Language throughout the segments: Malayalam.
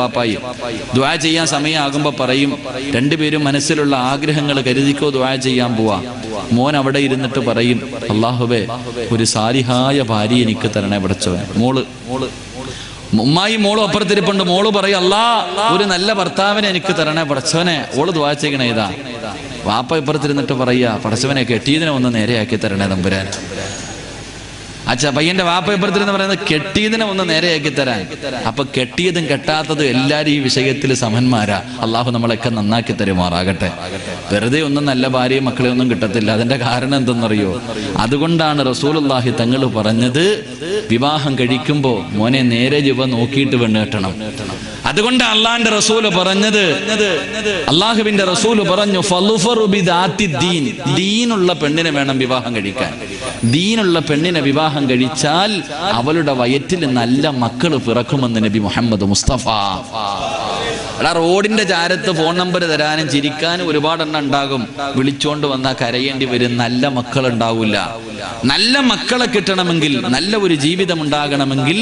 വാപ്പായി. ദ്വാ ചെയ്യാൻ സമയമാകുമ്പോൾ പറയും രണ്ടുപേരും മനസ്സിലുള്ള ആഗ്രഹങ്ങൾ കരുതിക്കോ ദ്വാ ചെയ്യാൻ പോവാ. മോൻ അവിടെ ഇരുന്നിട്ട് പറയും അള്ളാഹുബേ ഒരു സാരിഹായ ഭാര്യ എനിക്ക് തരണേ പഠിച്ചവൻ മോൾ. മോൾ ഉമ്മായി മോൾ അപ്പുറത്തിരിപ്പുണ്ട്. മോൾ പറയും അല്ലാ ഒരു നല്ല ഭർത്താവിനെ എനിക്ക് തരണേ പടച്ചവനെ. ഓൾ ദ്വാ ചെയ്യണേ ഇതാ. വാപ്പ ഇപ്പുറത്തിരുന്നിട്ട് പറയാ പടച്ചവനെ കെട്ടിയതിനെ ഒന്ന് നേരെയാക്കി തരണേ തമ്പുരാൻ അച്ഛാ പയ്യന്റെ വാപ്പ ഇപ്പുറത്തിരുന്ന് പറയുന്നത് കെട്ടിയതിനെ ഒന്ന് നേരെയാക്കി തരാൻ. അപ്പൊ കെട്ടിയതും കെട്ടാത്തതും എല്ലാരും ഈ വിഷയത്തിൽ സമന്മാരാ. അള്ളാഹു നമ്മളൊക്കെ നന്നാക്കി തരുമാറാകട്ടെ. വെറുതെ ഒന്നും നല്ല ഭാര്യയും മക്കളെ ഒന്നും കിട്ടത്തില്ല. അതിന്റെ കാരണം എന്തെന്നറിയോ? അതുകൊണ്ടാണ് റസൂലുള്ളാഹി തങ്ങൾ പറഞ്ഞത് വിവാഹം കഴിക്കുമ്പോ മോനെ നേരെ ജീവ നോക്കിയിട്ട് പെണ്ണ് കെട്ടണം. അതുകൊണ്ട് അള്ളാന്റെ റസൂൽ പറഞ്ഞത് അള്ളാഹുവിന്റെ റസൂൽ പറഞ്ഞു ദീനുള്ള പെണ്ണിനെ വേണം വിവാഹം കഴിക്കാൻ. ദീനുള്ള പെണ്ണിനെ വിവാഹം കഴിച്ചാൽ അവളുടെ വയറ്റിൽ നല്ല മക്കൾ പിറക്കുമെന്ന് നബി മുഹമ്മദ് മുസ്തഫ. എടാ റോഡിന്റെ ചാരത്ത് ഫോൺ നമ്പർ തരാനും ചിരിക്കാനും ഒരുപാട് എണ്ണം ഉണ്ടാകും. വിളിച്ചോണ്ട് വന്നാൽ കരയേണ്ടി വരും. നല്ല മക്കൾ ഉണ്ടാവില്ല നല്ല മക്കളെ കിട്ടണമെങ്കിൽ നല്ല ഒരു ജീവിതം ഉണ്ടാകണമെങ്കിൽ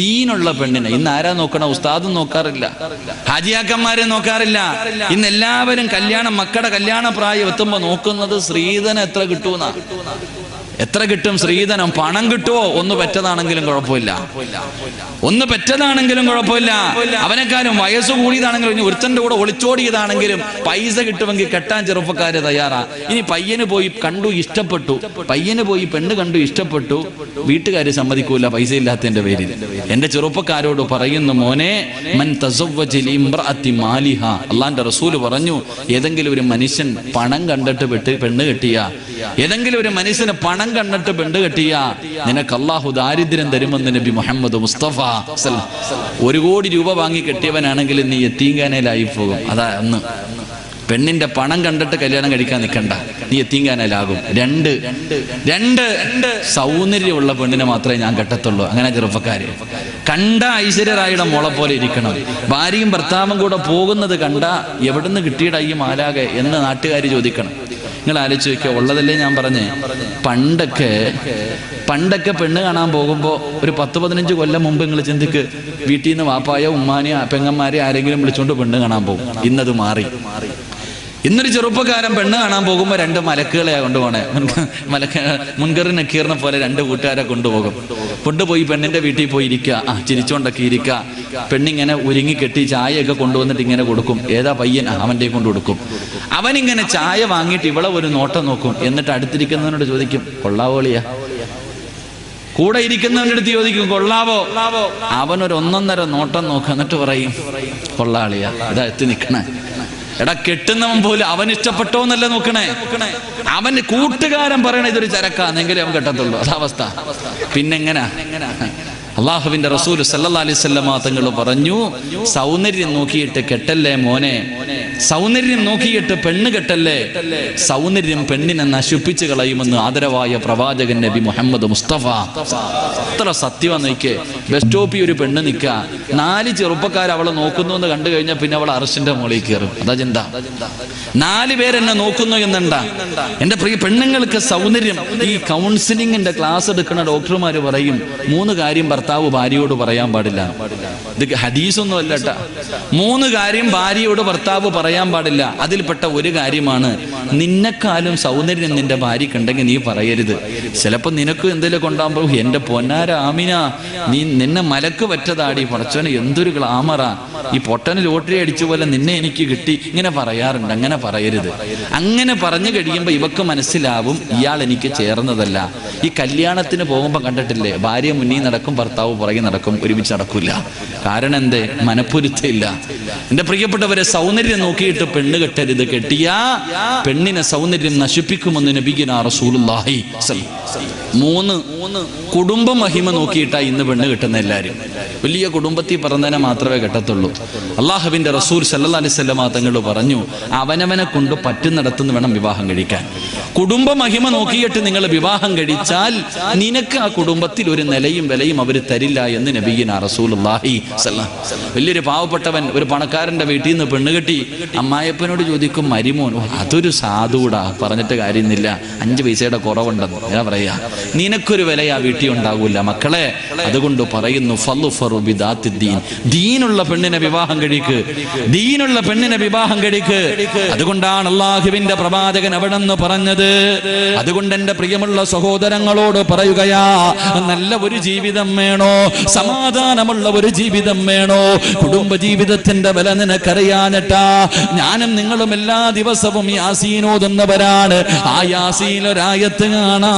ദീനുള്ള പെണ്ണിനെ. ഇന്ന് ആരാ നോക്കണ? ഉസ്താദും നോക്കാറില്ല. ഹാജിയാക്കന്മാരെ നോക്കാറില്ല. ഇന്ന് എല്ലാവരും കല്യാണം മക്കളുടെ കല്യാണ പ്രായം എത്തുമ്പോ നോക്കുന്നത് സ്ത്രീധനം എത്ര കിട്ടുമെന്നാ എത്ര കിട്ടും സ്ത്രീധനം പണം കിട്ടുമോ ഒന്ന് പെറ്റതാണെങ്കിലും കുഴപ്പമില്ല. ഒന്ന് പെറ്റതാണെങ്കിലും കുഴപ്പമില്ല. അവനെക്കാരും വയസ്സ് കൂടിയതാണെങ്കിലും ഒരുത്തന്റെ കൂടെ ഒളിച്ചോടിയതാണെങ്കിലും പൈസ കിട്ടുമെങ്കിൽ കെട്ടാൻ ചെറുപ്പക്കാര് തയ്യാറാ. ഇനി പയ്യന് പോയി കണ്ടു ഇഷ്ടപ്പെട്ടു. പയ്യന് പോയി പെണ്ണ് കണ്ടു ഇഷ്ടപ്പെട്ടു. വീട്ടുകാര് സമ്മതിക്കൂല പൈസ ഇല്ലാത്തതിന്റെ പേരിൽ. എന്റെ ചെറുപ്പക്കാരോട് പറയുന്നു മോനെ മൻ മാലിഹ. അള്ളാന്റെ റസൂൽ പറഞ്ഞു ഏതെങ്കിലും ഒരു മനുഷ്യൻ പണം കണ്ടിട്ട് പെട്ട് പെണ്ണ് കെട്ടിയ. ഏതെങ്കിലും ഒരു മനുഷ്യന് പണം കണ്ടിട്ട് പെണ്ണ് കെട്ടിയ നിനക്ക് അള്ളാഹു ദാരിദ്ര്യം തരുമെന്ന് നബി മുഹമ്മദ് മുസ്തഫ. ഒരു കോടി രൂപ വാങ്ങി കെട്ടിയവനാണെങ്കിൽ നീ എത്തീങ്കാനയിലായി പോകും. അതാ അന്ന്. പെണ്ണിന്റെ പണം കണ്ടിട്ട് കല്യാണം കഴിക്കാൻ നിൽക്കണ്ട നീ എത്തിങ്കാനയിലാകും രണ്ട്. രണ്ട് സൗന്ദര്യമുള്ള പെണ്ണിനെ മാത്രമേ ഞാൻ കെട്ടത്തുള്ളൂ. അങ്ങനെ ചെറുപ്പക്കാര് കണ്ട ഐശ്വര്യരായുടെ മോളെ പോലെ ഇരിക്കണം. ഭാര്യയും ഭർത്താവും കൂടെ പോകുന്നത് കണ്ട എവിടുന്ന് കിട്ടിയിട ഈ മാലാകെ എന്ന് നാട്ടുകാർ ചോദിക്കണം. നിങ്ങൾ ആലോചിച്ച് നോക്കിയോ? ഉള്ളതല്ലേ ഞാൻ പറഞ്ഞേ. പണ്ടൊക്കെ പണ്ടൊക്കെ പെണ്ണ് കാണാൻ പോകുമ്പോൾ ഒരു പത്ത് പതിനഞ്ച് കൊല്ലം മുമ്പ് നിങ്ങൾ ചിന്തിക്ക് വീട്ടിൽ നിന്ന് വാപ്പായോ ഉമ്മാനെയോ പെങ്ങന്മാരെയോ ആരെങ്കിലും വിളിച്ചുകൊണ്ട് പെണ്ണ് കാണാൻ പോകും. ഇന്നത് മാറി. ഇന്നൊരു ചെറുപ്പക്കാരൻ പെണ്ണ് കാണാൻ പോകുമ്പോൾ രണ്ട് മലക്കുകളെ കൊണ്ടുപോകണേ മലക്ക മുൻകറി നക്കീറിനെ പോലെ രണ്ട് കൂട്ടുകാരെ കൊണ്ടുപോകും. കൊണ്ടുപോയി പെണ്ണിന്റെ വീട്ടിൽ പോയി ഇരിക്കുക. ആ ചിരിച്ചോണ്ടൊക്കെ ഇരിക്കുക. പെണ്ണിങ്ങനെ ഒരുങ്ങി കെട്ടി ചായയൊക്കെ കൊണ്ടുവന്നിട്ട് ഇങ്ങനെ കൊടുക്കും. ഏതാ പയ്യൻ? അവന്റെ കൊണ്ട് കൊടുക്കും. അവനിങ്ങനെ ചായ വാങ്ങിയിട്ട് ഇവളെ ഒരു നോട്ടം നോക്കും. എന്നിട്ട് അടുത്തിരിക്കുന്നവനോട് ചോദിക്കും കൊള്ളാവോളിയാ? കൂടെ ഇരിക്കുന്നവന്റെ അടുത്ത് ചോദിക്കും കൊള്ളാവോ? അവനൊരു ഒന്നൊന്നര നോട്ടം നോക്കും. എന്നിട്ട് പറയും കൊള്ളാളിയാ. അതാ എത്തി നിക്കണേ എടാ കെട്ടുന്നവൻ പോലും അവൻ ഇഷ്ടപ്പെട്ടോ എന്നല്ല നോക്കണേ? അവന് കൂട്ടുകാരൻ പറയണ ഇതൊരു ചരക്കാന്നെങ്കിലും അവൻ കെട്ടത്തുള്ളൂ. അതാവസ്ഥ പിന്നെങ്ങനാ? അള്ളാഹുവിന്റെ റസൂൽ സല്ലാ അലൈഹി വസല്ലമ തങ്ങൾ പറഞ്ഞു സൗന്ദര്യം നോക്കിയിട്ട് കെട്ടല്ലേ മോനെ? സൗന്ദര്യം നോക്കിയിട്ട് പെണ്ണ് കെട്ടല്ലേ? സൗന്ദര്യം പെണ്ണിനെ നശിപ്പിച്ചു കളയുമെന്ന് ആദരവായ പ്രവാചകൻ നബി മുഹമ്മദ് മുസ്തഫ. അത്ര സത്യമാണ് നോക്കിയേ. ബസ് സ്റ്റോപ്പിൽ ഒരു പെണ്ണ് നിൽക്കുക നാല് ചെറുപ്പക്കാർ അവളെ നോക്കുന്നു എന്ന് കണ്ടു കഴിഞ്ഞാൽ പിന്നെ അവൾ അറസ്റ്റിന്റെ മുകളിൽ കയറും. അതാ ചിന്ത. നാല് പേരെന്നെ നോക്കുന്നു എന്നുണ്ട എന്റെ പ്രിയ പെണ്ണുങ്ങൾക്ക് സൗന്ദര്യം. ഈ കൗൺസിലിംഗിന്റെ ക്ലാസ് എടുക്കുന്ന ഡോക്ടർമാർ പറയും മൂന്ന് കാര്യം ഭർത്താവ് ഭാര്യയോട് പറയാൻ പാടില്ല. ഇത് ഹദീസൊന്നും അല്ല. മൂന്ന് കാര്യം ഭാര്യയോട് ഭർത്താവ് പറയാൻ പാടില്ല. അതിൽപ്പെട്ട ഒരു കാര്യമാണ് നിന്നെക്കാലും സൗന്ദര്യം നിന്റെ ഭാര്യക്കുണ്ടെങ്കിൽ നീ പറയരുത്. ചിലപ്പോ നിനക്ക് എന്തെങ്കിലും കൊണ്ടാകുമ്പോ എന്റെ പൊന്നാര ആമിന നീ നിന്നെ മലക്ക് പറ്റതാടി പടച്ചോനെ എന്തൊരു ഗ്ലാമറാ. ഈ പൊട്ടന് ലോട്ടറി അടിച്ച പോലെ നിന്നെ എനിക്ക് കിട്ടി. ഇങ്ങനെ പറയാറുണ്ട്. അങ്ങനെ പറയരുത്. അങ്ങനെ പറഞ്ഞു കഴിയുമ്പോൾ ഇവക്ക് മനസ്സിലാവും ഇയാൾ എനിക്ക് ചേർന്നതല്ല. ഈ കല്യാണത്തിന് പോകുമ്പോൾ കണ്ടിട്ടില്ലേ? ഭാര്യ മുന്നിൽ നടക്കും ഭർത്താവ് പുറകെ നടക്കും ഒരുമിച്ച് നടക്കില്ല കാരണം എന്തേ? മനപ്പൊരുത്തമില്ല. എന്റെ പ്രിയപ്പെട്ടവരെ സൗന്ദര്യം നോക്കിയിട്ട് പെണ്ണ് കെട്ടരുത്. കെട്ടിയ പെണ്ണിനെ സൗന്ദര്യം നശിപ്പിക്കുമെന്ന് നബിഗിന റസൂലുല്ലാഹി മൂന്ന് കുടുംബ മഹിമ നോക്കിയിട്ടാ ഇന്ന് പെണ്ണ് കിട്ടുന്ന എല്ലാരും. വലിയ കുടുംബത്തിൽ പറഞ്ഞതിനെ മാത്രമേ കെട്ടത്തുള്ളൂ. അള്ളാഹുവിന്റെ റസൂൽ സല്ലാ സ്വലമാ തങ്ങൾ പറഞ്ഞു അവനവനെ കൊണ്ട് പറ്റുന്നിടത്തുനിന്ന് വേണം വിവാഹം കഴിക്കാൻ. കുടുംബ മഹിമ നോക്കിയിട്ട് നിങ്ങൾ വിവാഹം കഴിച്ചാൽ നിനക്ക് ആ കുടുംബത്തിൽ ഒരു നിലയും വിലയും അവർ തരില്ല എന്ന് നബീന അലൈഹി വലിയൊരു പാവപ്പെട്ടവൻ ഒരു പണക്കാരന്റെ വീട്ടിൽ നിന്ന് പെണ്ണ് കെട്ടി അമ്മായപ്പനോട് ചോദിക്കും മരിമോൻ അതൊരു സാധുടാ പറഞ്ഞിട്ട് കാര്യമൊന്നുമില്ല അഞ്ച് പൈസയുടെ കുറവുണ്ടെന്ന്. ഞാൻ പറയാ. നിനക്കൊരു വില ആ വീട്ടിൽ ഉണ്ടാകൂല മക്കളെ അതുകൊണ്ട് പറയുന്നു. ദീനുള്ള പെണ്ണിനെ വിവാഹം കഴിക്ക്. ദീനുള്ള പെണ്ണിനെ വിവാഹം കഴിക്ക്. അതുകൊണ്ടാണ് അള്ളാഹുവിന്റെ പ്രവാചകൻ അവിടെ നിന്ന് പറഞ്ഞത് അതുകൊണ്ട് എന്റെ പ്രിയമുള്ള സഹോദരങ്ങളോട് പറയുകയാ നല്ല ഒരു ജീവിതം വേണോ? സമാധാനമുള്ള ഒരു ജീവിതം വേണോ? കുടുംബ ജീവിതത്തിന്റെ വില നിനക്കറിയാനട്ടാ. ഞാനും നിങ്ങളും എല്ലാ ദിവസവും യാസീനോതുന്നവരാണ് ആ യാസീനൊരായത്ത് കാണാ.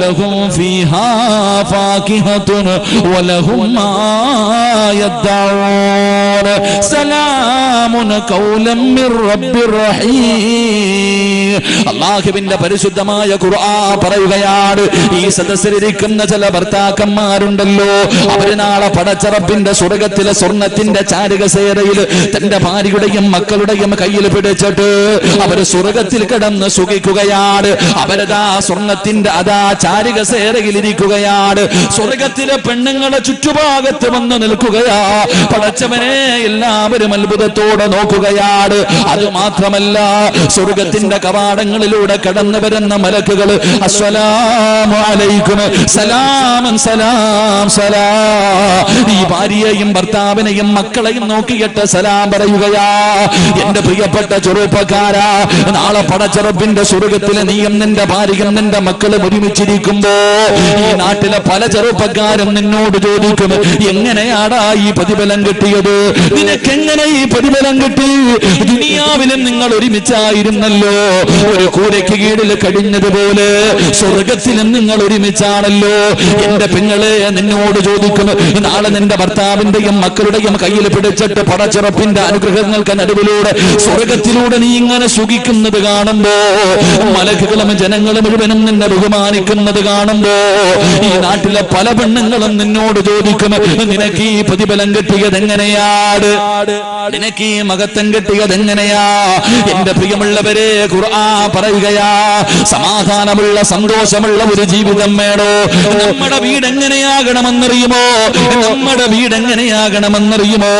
ലഹും ഫീഹാ ഫാകിഹത്തുൻ വലഹും മാ യദ്ദഊൻ സലാമുൻ ഖൗലം മിർ റബ്ബിർ റഹീം അല്ലാഹുവിന്റെ പരിശുദ്ധമായ ഖുർആൻ പറയുകയാണ് ഈ സദസ്സിലിരിക്കുന്ന ചില ഭർത്താക്കന്മാരുണ്ടല്ലോ. അവർ നാളെ പടച്ചറപ്പിന്റെ സ്വർഗത്തിലെ സ്വർണത്തിന്റെ ചാരുകസേരയിൽ തന്റെ ഭാര്യയുടെയും മക്കളുടെയും കയ്യിൽ പിടിച്ചിട്ട് അവർ സ്വർഗത്തിൽ കിടന്ന് സുഖിക്കുകയാണ്. അവരതാ സ്വർണത്തിന്റെ അതാ ചാരികസേരയിലിരിക്കുകയാണ് സ്വർഗത്തിലെ പെണ്ണുങ്ങളെ ചുറ്റുഭാഗത്ത് വന്ന് നിൽക്കുകയാ. പടച്ചവനെ എല്ലാവരും അത്ഭുതത്തോടെ നോക്കുകയാണ്. അത് മാത്രമല്ല സ്വർഗത്തിന്റെ കവാടങ്ങളിലൂടെ കടന്നു വരുന്ന മലക്കുകൾ അസ്സലാമു അലൈക്കും സലാമൻ സലാം സലാം. ഈ ഭാര്യയെയും ഭർത്താവിനെയും മക്കളെയും നോക്കിയിട്ട് സലാം പറയുകയാ. എന്റെ പ്രിയപ്പെട്ട ചെറുപ്പക്കാരാ നാളെ പടച്ചെറുപ്പിന്റെ സ്വർഗത്തിലെ നീയും നിന്റെ ഭാര്യയും നിന്റെ മക്കളും ഒരുമിച്ചിരിക്കുമ്പോ ഈ നാട്ടിലെ പല ചെറുപ്പക്കാരും നിന്നോട് ചോദിക്കും എങ്ങനെയാടാ ഈ പ്രതിഫലം കിട്ടിയത്? നിനക്കെങ്ങനെ ഈ പ്രതിഫലം കിട്ടി? ദുനിയാവിലും നിങ്ങൾ ഒരുമിച്ചായിരുന്നല്ലോ. ഒരു കൂരയ്ക്ക് കീഴിൽ കഴിഞ്ഞതുപോലെ സ്വർഗത്തിലും നിങ്ങൾ ഒരുമിച്ചാണല്ലോ. എന്റെ പെങ്ങളെ നിന്നോട് ചോദിക്കും നാളെ നിന്റെ ഭർത്താവിന്റെയും മക്കളുടെയും കയ്യിൽ പിടിച്ചിട്ട് പടച്ചിറപ്പിന്റെ അനുഗ്രഹങ്ങൾക്ക് നടുവിലൂടെ സ്വർഗത്തിലൂടെ നീ ഇങ്ങനെ സുഖിക്കുന്നത് കാണുമ്പോ മലക്കുകളും ജനങ്ങളും മുഴുവനും നിന്നെ ബഹുമാനിക്കുന്നത് കാണുമ്പോ ഈ നാട്ടിലെ പല പെണ്ണുങ്ങളും നിന്നോട് ചോദിക്കും നിനക്ക് ഈ പ്രതിഫലം കിട്ടിയത് എങ്ങനെയാണ് നിനക്ക് ഈ മകത്തം കിട്ടിയത് എങ്ങനെയാ? എന്റെ പ്രിയമുള്ളവരെ ഖുർആ പറയുകയാ സമാധാനമുള്ള സന്തോഷമുള്ള ഒരു ജീവിതം വേണോ? നമ്മുടെ വീട് എങ്ങനെയാകണമെന്നറിയുമോ? നമ്മുടെ വീട് എങ്ങനെയാകണമെന്നറിയുമോ?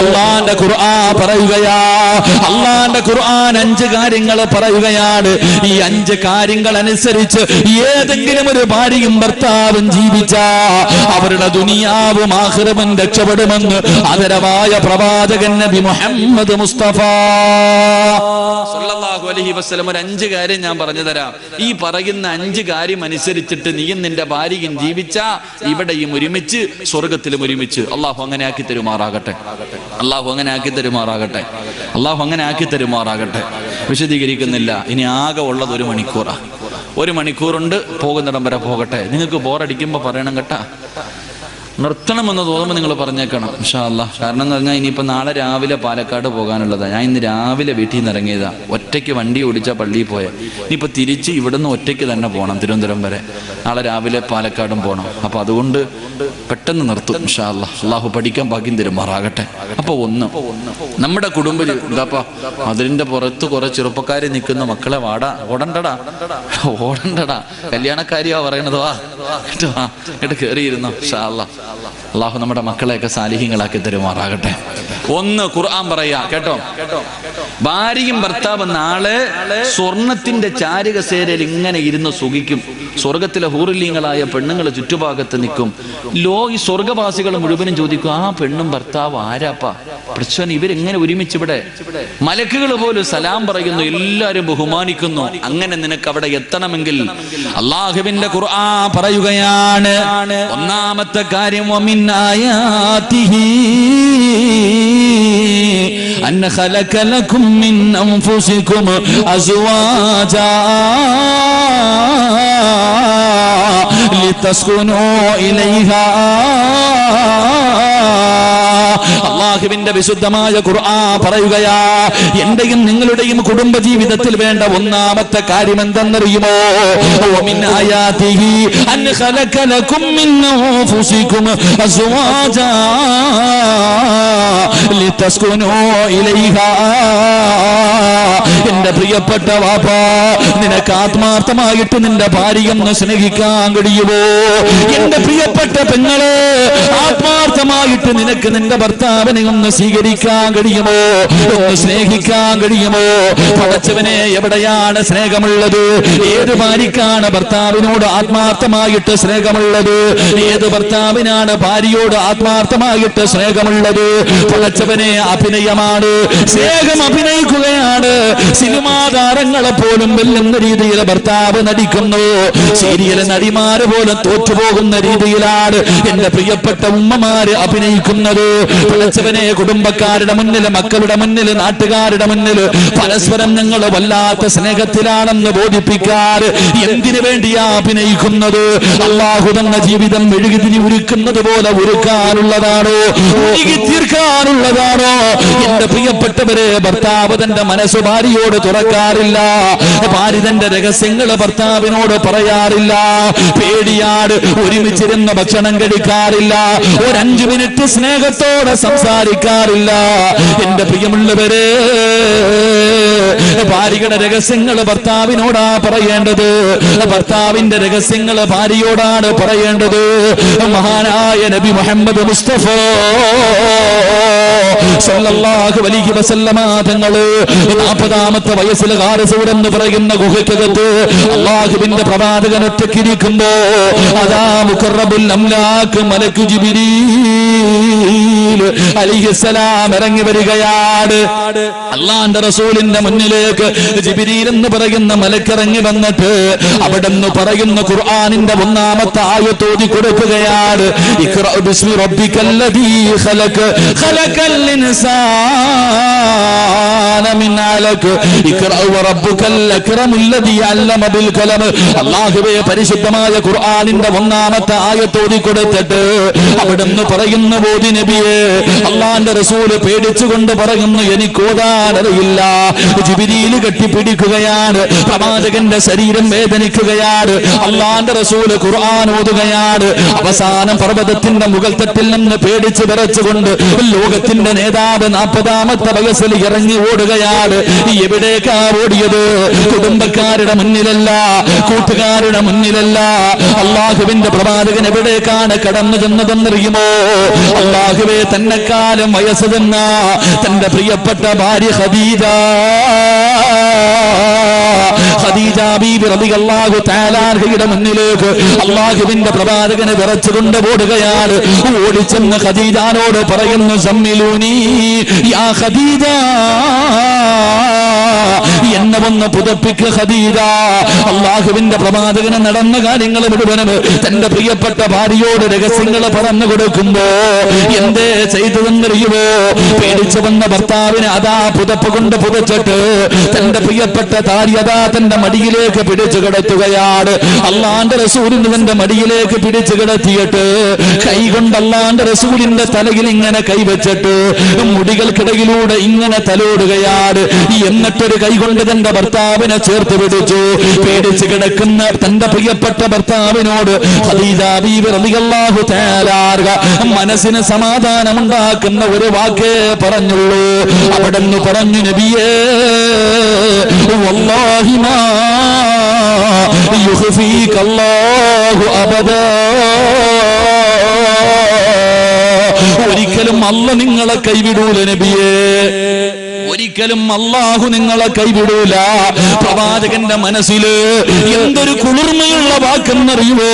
അള്ളാന്റെ ഖുർആ പറയുകയാ അള്ളാന്റെ ഖുർആൻ അഞ്ച് കാര്യങ്ങൾ പറയുകയാണ്. ഈ അഞ്ച് കാര്യങ്ങൾ അനുസരിച്ച് ഏതെങ്കിലും ഒരു ഭാര്യയും ഭർത്താവും ജീവിച്ച അവരുടെ ദുനിയാവും ആഹ്റവും രക്ഷപ്പെടുമെന്ന് ആദരവായ പ്രവാചകൻ നബി മുഹമ്മദ് മുസ്തഫ. സല്ലല്ലാഹു അലൈഹി വസല്ലം ഒരു അഞ്ച് കാര്യം ഞാൻ പറഞ്ഞു തരാം. ഈ പറയുന്ന അഞ്ച് കാര്യം അനുസരിച്ചിട്ട് നീയും നിന്റെ ഭാര്യയും ജീവിച്ച ഇവിടെയും ഒരുമിച്ച് സ്വർഗത്തിലും ഒരുമിച്ച് അള്ളാഹു അങ്ങനെ ആക്കി തരുമാറാകട്ടെ. അള്ളാഹു അങ്ങനെ ആക്കി തരുമാറാകട്ടെ. അള്ളാഹു അങ്ങനെ ആക്കി തരുമാറാകട്ടെ. വിശദീകരിക്കുന്നില്ല. ഇനി ആകെ ഉള്ളത് ഒരു മണിക്കൂറാ. ഒരു മണിക്കൂറുണ്ട് പോകുന്നിടം വരെ പോകട്ടെ. നിങ്ങൾക്ക് ബോറടിക്കുമ്പോൾ പറയണം കേട്ടാ. നിർത്തണമെന്ന് തോന്നുമ്പോൾ നിങ്ങൾ പറഞ്ഞേക്കണം. അല്ലാ കാരണം എന്ന് പറഞ്ഞാൽ ഇനിയിപ്പോൾ നാളെ രാവിലെ പാലക്കാട് പോകാനുള്ളതാണ് ഞാൻ ഇന്ന് രാവിലെ വീട്ടിൽ നിന്ന് ഇറങ്ങിയതാ. ഒറ്റയ്ക്ക് വണ്ടി ഓടിച്ച പള്ളിയിൽ പോയ. ഇനിയിപ്പോൾ തിരിച്ച് ഇവിടുന്ന് ഒറ്റയ്ക്ക് തന്നെ പോകണം തിരുവനന്തപുരം വരെ. നാളെ രാവിലെ പാലക്കാടും പോകണം അപ്പോൾ അതുകൊണ്ട് പെട്ടെന്ന് നിർത്തും അല്ലാ അള്ളാഹു പഠിക്കാൻ ഭാഗ്യം തരുമാറാകട്ടെ. അപ്പോൾ ഒന്ന് നമ്മുടെ കുടുംബ എന്താപ്പാ അതിന്റെ പുറത്ത് കുറെ ചെറുപ്പക്കാർ നിൽക്കുന്ന മക്കളെ വാടാ. ഓടണ്ടടാ. ഓടണ്ടടാ. കല്യാണക്കാരിയാ പറയണത് വാ. കേട്ടോ കേട്ട് കയറിയിരുന്നോ അല്ലാ الله. അള്ളാഹു നമ്മുടെ മക്കളെയൊക്കെ സാലിഹ്യങ്ങളാക്കി തരുമാറാകട്ടെ. ഒന്ന് ഖുർആൻ പറയാ കേട്ടോ? ഭാര്യയും ഭർത്താവ് നാളെ സ്വർണത്തിന്റെ ചാരുകസേരയിൽ ഇങ്ങനെ ഇരുന്ന് സുഖിക്കും. സ്വർഗത്തിലെ ഹൂറില്യങ്ങളായ പെണ്ണുങ്ങൾ ചുറ്റുഭാഗത്ത് നിൽക്കും. ലോ ഈ സ്വർഗവാസികൾ മുഴുവനും ചോദിക്കും ആ പെണ്ണും ഭർത്താവ് ആരാപ്പാ? പ്രശ്നം ഇവരെങ്ങനെ ഒരുമിച്ച് ഇവിടെ? മലക്കുകൾ പോലും സലാം പറയുന്നു എല്ലാവരും ബഹുമാനിക്കുന്നു. അങ്ങനെ നിനക്ക് അവിടെ എത്തണമെങ്കിൽ അള്ളാഹുവിന്റെ ഖുർആ പറയുകയാണ്. ഒന്നാമത്തെ കാര്യം ومن آياته أن خلق لكم من أنفسكم أزواجا لتسكنوا إليها അള്ളാഹുവിന്റെ വിശുദ്ധമായ ഖുർആൻ പറയുകയാ എന്റെയും നിങ്ങളുടെയും കുടുംബ ജീവിതത്തിൽ വേണ്ട ഒന്നാമത്തെ കാര്യം എന്തെന്നറിയുമോ എന്റെ പ്രിയപ്പെട്ട വാപ്പാ നിനക്ക് ആത്മാർത്ഥമായിട്ട് നിന്റെ ഭാര്യയൊന്ന് സ്നേഹിക്കാൻ കഴിയുമോ? എന്റെ പ്രിയപ്പെട്ട പെങ്ങളെ ആത്മാർത്ഥമായിട്ട് നിനക്ക് നിന്റെ ഭർത്താവിനെ ഒന്ന് സ്വീകരിക്കാൻ കഴിയുമോ? ഒന്ന് സ്നേഹിക്കാൻ കഴിയുമോ? പടച്ചവനെ എവിടെയാണ് സ്നേഹമുള്ളത്? ഏത് ഭാര്യക്കാണ് ഭർത്താവിനോട് ആത്മാർത്ഥമായിട്ട് സ്നേഹമുള്ളത്? ഏത് ഭർത്താവിനാണ് ഭാര്യയോട് ആത്മാർത്ഥമായിട്ട് സ്നേഹമുള്ളത്? പടച്ചവനെ അഭിനയമാണ്. സ്നേഹം അഭിനയിക്കുകയാണ്. സിനിമാ താരങ്ങളെ പോലും വെല്ലുന്ന രീതിയിൽ ഭർത്താവ് നടിക്കുന്നു. സീരിയൽ നടിമാര് പോലും തോറ്റുപോകുന്ന രീതിയിലാണ് എന്റെ പ്രിയപ്പെട്ട ഉമ്മമാര് അഭിനയിക്കുന്നത്. പടച്ചവനെ കുടുംബക്കാരുടെ മുന്നിൽ മക്കളുടെ മുന്നിൽ നാട്ടുകാരുടെ മുന്നിൽ പരസ്പരം ഞങ്ങൾ വല്ലാത്ത സ്നേഹത്തിലാണെന്ന് ബോധിപ്പിക്കാറ് എന്തിനു വേണ്ടിയാ അഭിനയിക്കുന്നത്? അള്ളാഹു തന്ന ജീവിതം മെഴുകുതിരി ഉരുക്കുന്നത് പോലെ ഉരുക്കാനുള്ളതാണോ? ഉരുകി തീർക്കാനുള്ളതാണോ? എന്റെ പ്രിയപ്പെട്ടവരെ ഭർത്താവ് തന്റെ മനസ്സ് ഭാര്യയോട് തുറക്കാറില്ല. ഭാര്യ തന്റെ രഹസ്യങ്ങൾ ഭർത്താവിനോട് പറയാറില്ല. പേടിയാട് ഒരുമിച്ചിരുന്ന് ഭക്ഷണം കഴിക്കാറില്ല. ഒരു മിനിറ്റ് സ്നേഹത്തോടെ സംസാരിക്കാറില്ല. എന്റെ പ്രിയമുള്ളവരെ ഭാര്യയുടെ രഹസ്യങ്ങൾ ഭർത്താവിനോടാ പറയേണ്ടത്. ഭർത്താവിന്റെ രഹസ്യങ്ങൾ ഭാര്യയോടാണ് പറയേണ്ടത്. മഹാനായ നബി മുഹമ്മദ് മുസ്തഫ തങ്ങൾ നാൽപ്പതാമത്തെ വയസ്സിൽ ഹാരസൂർ എന്ന് പറയുന്ന ഗുഹയ്ക്കകത്ത് അള്ളാഹുവിന്റെ പ്രവാചകൻ ഒറ്റക്കിരിക്കുമ്പോ അതാ മുഖറബുൽ അംലാക്ക് മലക്കു ഇറങ്ങി വരികയാണ്. അള്ളാന്റെ റസൂലിന്റെ മുന്നിലേക്ക് ജിബിരീൽ എന്ന് പറയുന്ന മലക്കിറങ്ങി വന്നിട്ട് അവിടെ നിന്ന് പറയുന്ന ഖുർആാനിന്റെ ഒന്നാമത്തെ ആയ തോതി കൊടുക്കുകയാണ്. അല്ലാഹുവേ പരിശുദ്ധമായ ഖുർആാനിന്റെ ഒന്നാമത്തെ ആയത്തോതി കൊടുത്തിട്ട് അവിടെ നിന്ന് പറയുന്ന ബോധി നബിയെ അള്ളാന്റെ റസൂൽ പേടിച്ചുകൊണ്ട് പറയുന്നു എനിക്ക് ഓതാനറിയില്ല ജിബിരിയിൽ കെട്ടിപ്പിടിക്കുകയാണ് പ്രവാചകന്റെ ശരീരം വേദനിക്കുകയാണ് അള്ളാന്റെ റസൂൽ ഖുർആൻ ഓതുകയാണ്. അവസാനം പർവതത്തിന്റെ മുകൾ തട്ടിൽ നിന്ന് പേടിച്ച് വിറച്ചുകൊണ്ട് ലോകത്തിന്റെ നേതാവ് നാൽപ്പതാമത്തെ വയസ്സിൽ ഇറങ്ങി ഓടുകയാണ്. എവിടേക്കാ ഓടിയത്? കുടുംബക്കാരുടെ മുന്നിലല്ല കൂട്ടുകാരുടെ മുന്നിലല്ല. അള്ളാഹുവിന്റെ പ്രവാചകൻ എവിടേക്കാണ് കടന്നു ചെന്നതെന്നറിയുമോ? അള്ളാഹുവെ തന്നെക്കാലം വയസ്സ് തന്ന തന്റെ പ്രിയപ്പെട്ട ഭാര്യ ഖദീജ. ഖദീജ ബീബി റളിയല്ലാഹു തആലായുടെ മുന്നിലേക്ക് അള്ളാഹുവിന്റെ പ്രവാചകനെ വിറച്ചുകൊണ്ട് ഓടുകയാണ്. ഓടിച്ചെന്ന് ഖദീജാനോട് പറയുന്നു സമ്മിലൂനി യാ ഖദീജ. എന്നെ വന്ന് പുതപ്പിക്ക് ഹദീദ അള്ളാഹുവിന്റെ പ്രവാചകന് നടന്ന കാര്യങ്ങൾ മുഴുവനും തന്റെ പ്രിയപ്പെട്ട ഭാര്യയോട് രഹസ്യങ്ങൾ പറഞ്ഞു കൊടുക്കുമ്പോ എന്തേ ചെയ്തതെന്നറിയുമോ പേടിച്ചു വന്ന ഭർത്താവിന് അതാ പുതപ്പ് കൊണ്ട് പുതച്ചിട്ട് തന്റെ പ്രിയപ്പെട്ട താരി അതാ തന്റെ മടിയിലേക്ക് പിടിച്ചു കിടത്തുകയാണ്. അള്ളാന്റെ റസൂലിന് തന്റെ മടിയിലേക്ക് പിടിച്ചു കിടത്തിയിട്ട് കൈ കൊണ്ട് അള്ളാന്റെ റസൂലിന്റെ തലയിൽ ഇങ്ങനെ കൈവച്ചിട്ട് മുടികൾക്കിടയിലൂടെ ഇങ്ങനെ തലോടുകയാണ്. എന്നിട്ടൊരു കൈ കൊണ്ട് തന്റെ ഭർത്താവിനെ ചേർത്ത് പിടിച്ചു. പേടിച്ച് കിടക്കുന്ന തന്റെ പ്രിയപ്പെട്ട ഭർത്താവിനോട് മനസ്സിന് സമാധാനമുണ്ടാക്കുന്ന ഒരു വാക്കേ പറഞ്ഞുള്ളൂ. അവിടെ നിന്ന് പറഞ്ഞു നബിയേ ഒരിക്കലും അല്ല നിങ്ങളെ കൈവിടൂല നബിയേ. ഒരിക്കലും അള്ളാഹു നിങ്ങളെ കൈവിടൂല. പ്രവാചകന്റെ മനസ്സിൽ എന്തൊരു കുളിർമയുള്ള വാക്കെന്നറിയുമോ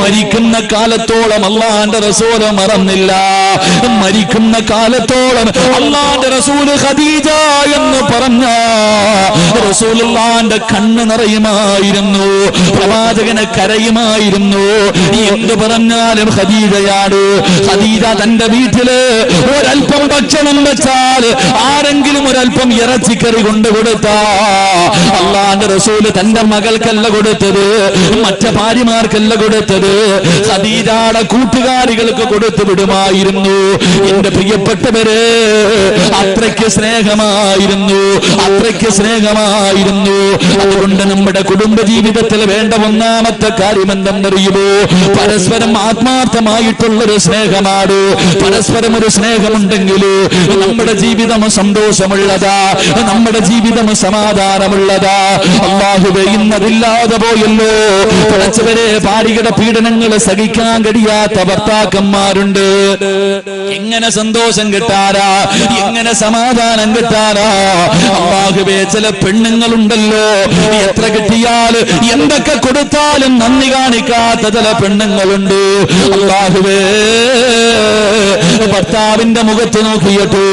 മരിക്കുന്ന കാലത്തോളം അള്ളാന്റെ റസൂൽ മറന്നില്ല. മരിക്കുന്ന കാലത്തോളം അള്ളാന്റെ റസൂൽ ഖദീജ എന്ന് പറഞ്ഞ റസൂലുള്ളാന്റെ കണ്ണ് നിറയുമായിരുന്നു. പ്രവാചകന് കരയുമായിരുന്നു. എന്ത് പറഞ്ഞാലും ഖദീജയാണ്. ഖദീജ തന്റെ വീട്ടിൽ ഒരൽപ്പം ഭക്ഷണം വെച്ചാൽ ആരെങ്കിലും ഒരല്പം ഇറച്ചിക്കറി കൊണ്ട് കൊടുത്താ അള്ളാന്റെ റസൂൽ തന്റെ മകൾക്കല്ല കൊടുത്തത് മറ്റു ഭാര്യമാർക്കല്ല കൊടുത്തത് ഖദീജയുടെ കൂട്ടുകാരികൾക്ക് കൊടുത്തു വിടുമായിരുന്നു. എന്റെ പ്രിയപ്പെട്ടവര് അത്രയ്ക്ക് സ്നേഹമായിരുന്നു അത്രയ്ക്ക് സ്നേഹമായിരുന്നു. അതുകൊണ്ട് നമ്മുടെ കുടുംബ ജീവിതത്തിൽ വേണ്ട ഒന്നാമത്തെ കാര്യം എന്തെന്നറിയുമോ? പരസ്പരം ആത്മാർത്ഥമായിട്ടുള്ളൊരു സ്നേഹമാണ്. പരസ്പരം ഒരു സ്നേഹമുണ്ടെങ്കിൽ നമ്മുടെ ജീവിതം സന്തോഷമുള്ളതാ. നമ്മുടെ ജീവിതം സമാധാനമുള്ളതാ. അള്ളാഹുബെ ഇന്നതില്ലാതെ പോയല്ലോ. പടച്ചവരെ ഭാര്യയുടെ പീഡനങ്ങൾ സഹിക്കാൻ കഴിയാത്ത ഭർത്താക്കന്മാരുണ്ട്. എങ്ങനെ സന്തോഷം കിട്ടാരാ എങ്ങനെ സമാധാനം കിട്ടാരാ അള്ളാഹുബെ ചില പെണ്ണുങ്ങളുണ്ടല്ലോ. എത്ര കിട്ടിയാൽ എന്തൊക്കെ കൊടുത്താലും നന്ദി കാണിക്കാത്ത ചില പെണ്ണുങ്ങളുണ്ട്. അള്ളാഹുവേ ഭർത്താവിന്റെ മുഖത്ത് നോക്കിയിട്ടു.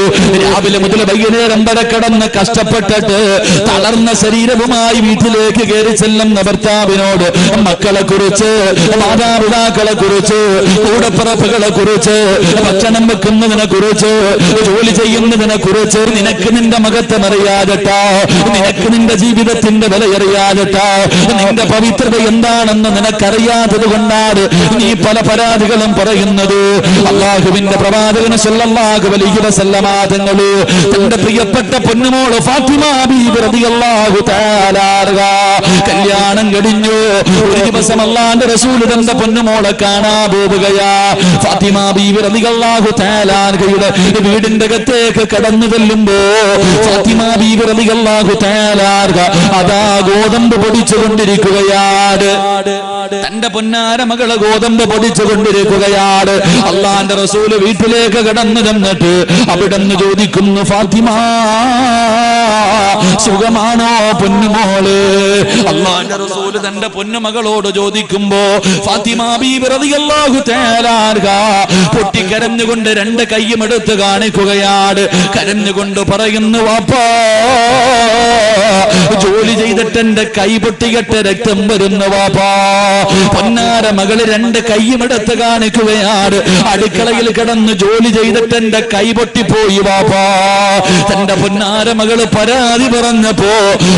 രാവിലെ മുതൽ വൈകുന്നേരം വരെ കിടന്ന് കഷ്ടപ്പെട്ടിട്ട് തളർന്ന ശരീരവുമായി വീട്ടിലേക്ക് കയറി ചെല്ലുന്ന ഭർത്താവിനോട് മക്കളെ കുറിച്ച് മാതാപിതാക്കളെ കുറിച്ച് കൂടപ്പിറപ്പുകളെ കുറിച്ച് ഭക്ഷണം വെക്കുന്നതിനെ കുറിച്ച് ജോലി ചെയ്യുന്നതിനെ കുറിച്ച് നിനക്ക് നിന്റെ മകത്വം അറിയാതെട്ടാ? നിനക്ക് നിന്റെ ജീവിതത്തിന്റെ വില നിന്റെ പവിത്രത എന്താണെന്ന് നിനക്കറിയാത്തത് കൊണ്ടാണ് നീ പല പരാതികളും പറയുന്നത്. അള്ളാഹുവിന്റെ പ്രവാചകന് സല്ലല്ലാഹു വലിയ വസല്ലമ തങ്ങൾ തന്റെ പ്രിയപ്പെട്ട പൊന്നുമോൾ ഫാത്തിമ കല്യാണം കഴിഞ്ഞു. ഒരു ദിവസം അള്ളാന്റെ റസൂൽ തന്റെ പൊന്നുമോളെ കാണാ പോവുകയാ. ഫാത്തിമ ബീവി റതികള്ളാഹു തആല വീടിന്റെ അകത്തേക്ക് കടന്നു ചെല്ലുമ്പോ ഫാത്തിമ ബീവി റതികള്ളാഹു അൻഹ അതാ ഗോതമ്പ് പൊടിച്ചുകൊണ്ടിരിക്കുകയാണ്. തന്റെ പൊന്നാര മകൾ ഗോതമ്പ് പൊടിച്ചു കൊണ്ടിരിക്കുകയാണ്. അള്ളാന്റെ റസൂൽ വീട്ടിലേക്ക് കടന്നു ചെന്നിട്ട് അവിടെ നിന്ന് ചോദിക്കുന്നു ഫാത്തിമ സുഖമാണോ പൊന്നുമോൾ? അള്ളാന്റെ റസൂൽ തന്റെ പൊന്നുമകളോട് ചോദിക്കുമ്പോ ഫാത്തിമ അൻഹ പൊട്ടിക്കരഞ്ഞുകൊണ്ട് രണ്ട് കൈയും എടുത്ത് കാണിക്കുകയാണ്. കരഞ്ഞുകൊണ്ട് പറയുന്നു വാപ്പാ ജോലി ചെയ്തിട്ട് എന്റെ കൈ പൊട്ടികെട്ട് രക്തം വരുന്നു വാപ്പാ. പൊന്നാര മകൾ രണ്ട് കൈയും എടുത്ത് കാണിക്കുകയാണ്. അടുക്കളയിൽ കിടന്ന് ജോലി ചെയ്തിട്ട് എന്റെ കൈ പൊട്ടിപ്പോയി വാപ്പാ. തന്റെ പൊന്നാര മകൾ പരാതി പറഞ്ഞപ്പോ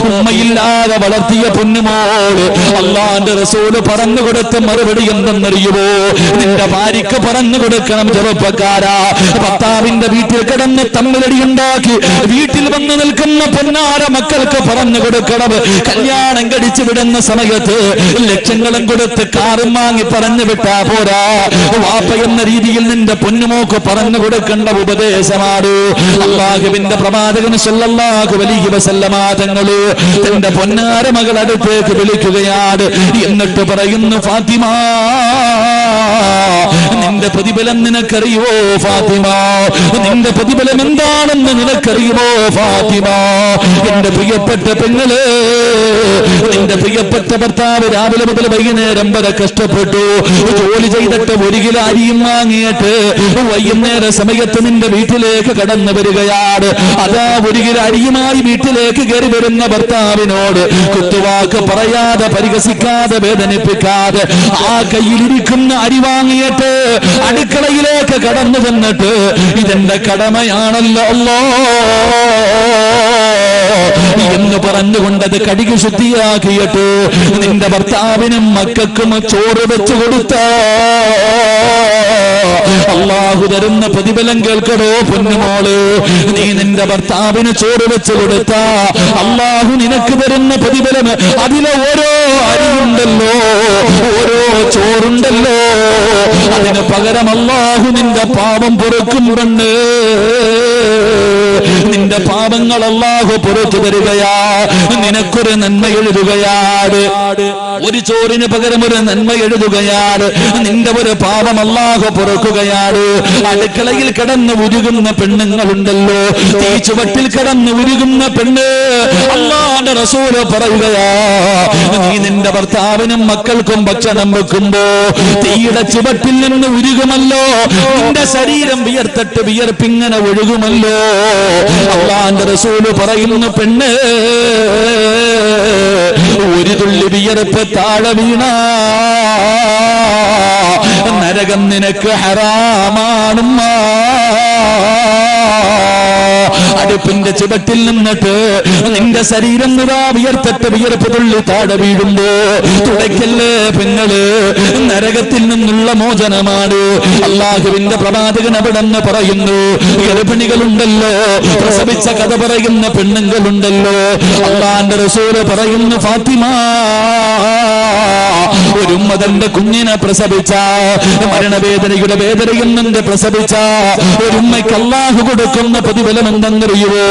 ഉമ്മയില്ലാതെ വളർത്തിയ പൊന്നുമോൾ അള്ളാന്റെ റസൂൽ പറഞ്ഞു കൊടുത്ത മറുപടി എന്തെന്നറിയുമോ നിന്റെ ഭാര്യക്ക് പറഞ്ഞു കൊടുക്കണം ചെറുപ്പക്കാരാ. ഭർത്താവിന്റെ വീട്ടിൽ കിടന്ന് തമ്മിലടി ഉണ്ടാക്കി വീട്ടിൽ വന്ന് നിൽക്കുന്ന പൊന്നാര മക്കൾക്ക് പറഞ്ഞു കൊടുക്കണം. കല്യാണം കടിച്ചു വിടുന്ന സമയത്ത് ലക്ഷങ്ങളും കൊടുത്ത് കാറും വാങ്ങി പറഞ്ഞു വിട്ടാ പോരാ. വാപ്പ എന്ന രീതിയിൽ നിന്റെ പൊന്നുമോക്ക് പറഞ്ഞു കൊടുക്കേണ്ട ഉപദേശമാണ്. അള്ളാഹുവിന്റെ പ്രവാചകൻ സല്ലല്ലാഹു അലൈഹി വസല്ലമ തങ്ങൾ തന്റെ പൊന്നാര മകൾ അടുത്തേക്ക് വിളിക്കുകയാണ്. എന്നിട്ട് പറയുന്നു ഫാത്തിമ നിന്റെ പ്രതിഫലം നിനക്കറിയുമോ ഫാത്തിമ? നിന്റെ പ്രതിഫലം എന്താണെന്ന് നിനക്കറിയുമോ ഫാത്തിമ എന്റെ പ്രിയപ്പെട്ട പെങ്ങൾ നിന്റെ പ്രിയപ്പെട്ട ഭർത്താവ് രാവിലെ മുതൽ വൈകുന്നേരം വരെ കഷ്ടപ്പെട്ടു. ജോലി ചെയ്തിട്ട് ഒരു കിലോ അരിയും വാങ്ങിയിട്ട് വൈകുന്നേര സമയത്ത് നിന്റെ വീട്ടിലേക്ക് കടന്നു വരികയാണ്. അതാ ഒരു കിലോ അരിയുമായി വീട്ടിലേക്ക് കയറി വരുന്ന ഭർത്താവിനോട് കുത്തുവാക്ക് പറയാതെ പരിഹസിക്കാതെ വേദനിപ്പിക്കാതെ ആ കയ്യിലിരിക്കുന്ന അരി വാങ്ങിയിട്ട് അടുക്കളയിലേക്ക് കടന്നു വന്നിട്ട് ഇതെന്റെ കടമയാണല്ലോ അല്ലോ. എന്ന് പറഞ്ഞുകൊണ്ടത് കടികു ശുദ്ധിയാക്കിയിട്ട്. നിന്റെ ഭർത്താവിനും മക്കൾക്കും ചോറ് വെച്ചു കൊടുത്ത. അള്ളാഹു തരുന്ന പ്രതിഫലം കേൾക്കടോ പൊന്നുമോൾ? നീ നിന്റെ ഭർത്താവിന് ചോറ് വെച്ചു കൊടുത്ത. അള്ളാഹു നിനക്ക് തരുന്ന പ്രതിഫലം അതിലെ ഓരോ അരിയുണ്ടല്ലോ ഓരോ ചോറുണ്ടല്ലോ. അതിന് പകരം അള്ളാഹു നിന്റെ പാപം പൊറുക്കുന്നുണ്ട് നിന്റെ പാപങ്ങൾ അള്ളാഹു പുറത്തു തരികയാ. നിനക്കൊരു നന്മ എഴുതുകയാണ് ഒരു ചോറിന് പകരം ഒരു നന്മ എഴുതുകയാണ് നിന്റെ ഒരു പാപം അള്ളാഹു പുറക്കുകയാണ് അടുക്കളയിൽ കിടന്ന് ഉരുകുന്ന പെണ്ണുങ്ങളുണ്ടല്ലോ. തീ ചുവട്ടിൽ കിടന്ന് ഉരുകുന്ന പെണ്ണ്. അള്ളാന്റെ റസൂൽ പറയുകയാ നീ നിന്റെ ഭർത്താവിനും മക്കൾക്കും ഭക്ഷണം വെക്കുമ്പോ തീയുടെ ചുവട്ടിൽ നിന്ന് ഉരുകുമല്ലോ. നിന്റെ ശരീരം വിയർത്തിട്ട് വിയർപ്പിങ്ങനെ ഒഴുകുമല്ലോ. അള്ളാന്റെ റസൂൽ പറയുന്നു പെണ്ണ് ഒരു തുള്ളി വിയർപ്പ് താഴെ വീണ. നരകം നിനക്ക് ഹറാമാണുമ്മ അടുപ്പിന്റെ ചുവട്ടിൽ നിന്നിട്ട് നിന്റെ ശരീരം നിറാ വിയർത്തിട്ട് വിയർപ്പ് തുള്ളി താഴെ വീഴുമ്പോ തുടയ്ക്കല്ലേ പെങ്ങൾ നരകത്തിൽ നിന്നുള്ള മോചനമാണ്. അള്ളാഹുവിന്റെ പ്രവാചകൻ അവിടെ നിന്ന് പറയുന്നു ഗർഭിണികളുണ്ടല്ലോ പ്രസവിച്ച കഥ പറയുന്ന പെണ്ണുങ്ങളുണ്ടല്ലോ. അള്ളാന്റെ റസൂൽ പറയുന്നു ഫാത്തിമ ഒരു മതന്റെ കുഞ്ഞിനെ പ്രസവിച്ച മരണവേദനയുടെ വേദനയിൽ നിന്ന് പ്രസവിച്ച ഒരുമ്മയ്ക്ക് അള്ളാഹു കൊടുക്കുന്ന പ്രതിഫലം എന്തെന്നറിയുവോ